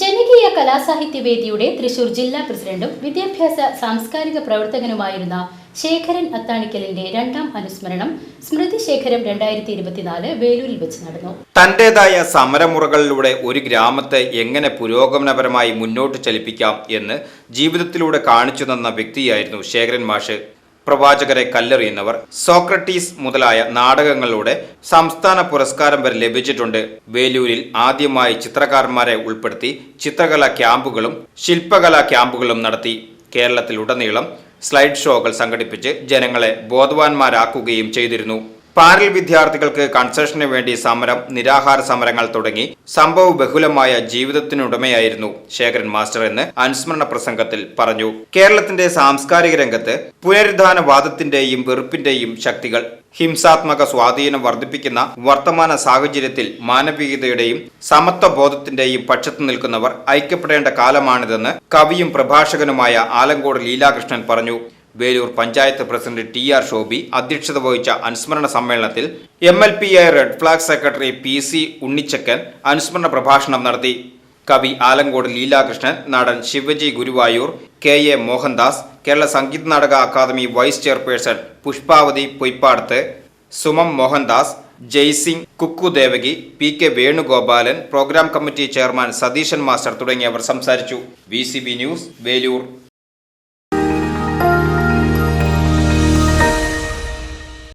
ജനകീയ കലാസാഹിത്യ വേദിയുടെ തൃശൂർ ജില്ലാ പ്രസിഡന്റും വിദ്യാഭ്യാസ സാംസ്കാരിക പ്രവർത്തകനുമായിരുന്ന ശേഖരൻ അത്താണിക്കലിന്റെ രണ്ടാം അനുസ്മരണം സ്മൃതി ശേഖരം രണ്ടായിരത്തി ഇരുപത്തിനാല് വേലൂരിൽ വെച്ച് നടന്നു. തന്റേതായ സമരമുറകളിലൂടെ ഒരു ഗ്രാമത്തെ എങ്ങനെ പുരോഗമനപരമായി മുന്നോട്ട് ചലിപ്പിക്കാം എന്ന് ജീവിതത്തിലൂടെ കാണിച്ചു തന്ന വ്യക്തിയായിരുന്നു ശേഖരൻ മാഷ്. പ്രവാചകരെ കല്ലെറിയുന്നവർ സോക്രട്ടീസ് മുതലായ നാടകങ്ങളിലൂടെ സംസ്ഥാന പുരസ്കാരം വരെ ലഭിച്ചിട്ടുണ്ട്. വേലൂരിൽ ആദ്യമായി ചിത്രകാരന്മാരെ ഉൾപ്പെടുത്തി ചിത്രകലാ ക്യാമ്പുകളും ശില്പകലാ ക്യാമ്പുകളും നടത്തി. കേരളത്തിലുടനീളം സ്ലൈഡ് ഷോകൾ സംഘടിപ്പിച്ച് ജനങ്ങളെ ബോധവാന്മാരാക്കുകയും ചെയ്തിരുന്നു. പാരൽ വിദ്യാർത്ഥികൾക്ക് കൺസെഷന് വേണ്ടി സമരം നിരാഹാര സമരങ്ങൾ തുടങ്ങി സംഭവ ബഹുലമായ ജീവിതത്തിനുടമയായിരുന്നു ശേഖരൻ മാസ്റ്റർ എന്ന് അനുസ്മരണ പ്രസംഗത്തിൽ പറഞ്ഞു. കേരളത്തിന്റെ സാംസ്കാരിക രംഗത്ത് പുനരുദ്ധാനവാദത്തിന്റെയും വെറുപ്പിന്റെയും ശക്തികൾ ഹിംസാത്മക സ്വാധീനം വർദ്ധിപ്പിക്കുന്ന വർത്തമാന സാഹചര്യത്തിൽ മാനവികതയുടെയും സമത്വ ബോധത്തിന്റെയും പക്ഷത്തു നിൽക്കുന്നവർ ഐക്യപ്പെടേണ്ട കാലമാണിതെന്ന് കവിയും പ്രഭാഷകനുമായ ആലങ്കോട് ലീലാകൃഷ്ണൻ പറഞ്ഞു. Velur panchayat president T R Shobi അധ്യക്ഷത വഹിച്ച അനുസ്മരണ സമ്മേളനത്തിൽ M L P I red flag secretary P C Unnichakkan അനുസ്മരണ പ്രഭാഷണം നടത്തി. കവി ആലങ്കോട് ലീലാകൃഷ്ണൻ നടൻ Shivaji Guruvayur K A Mohandas Kerala Sangeetha Nataka academy vice chairperson Pushpavathy Poyppadath Sumam Mohandas Jaisingh Kukku Devaki P K Venugopalan program committee chairman Satheesan master തുടങ്ങിയവർ സംസാരിച്ചു. V news Velur.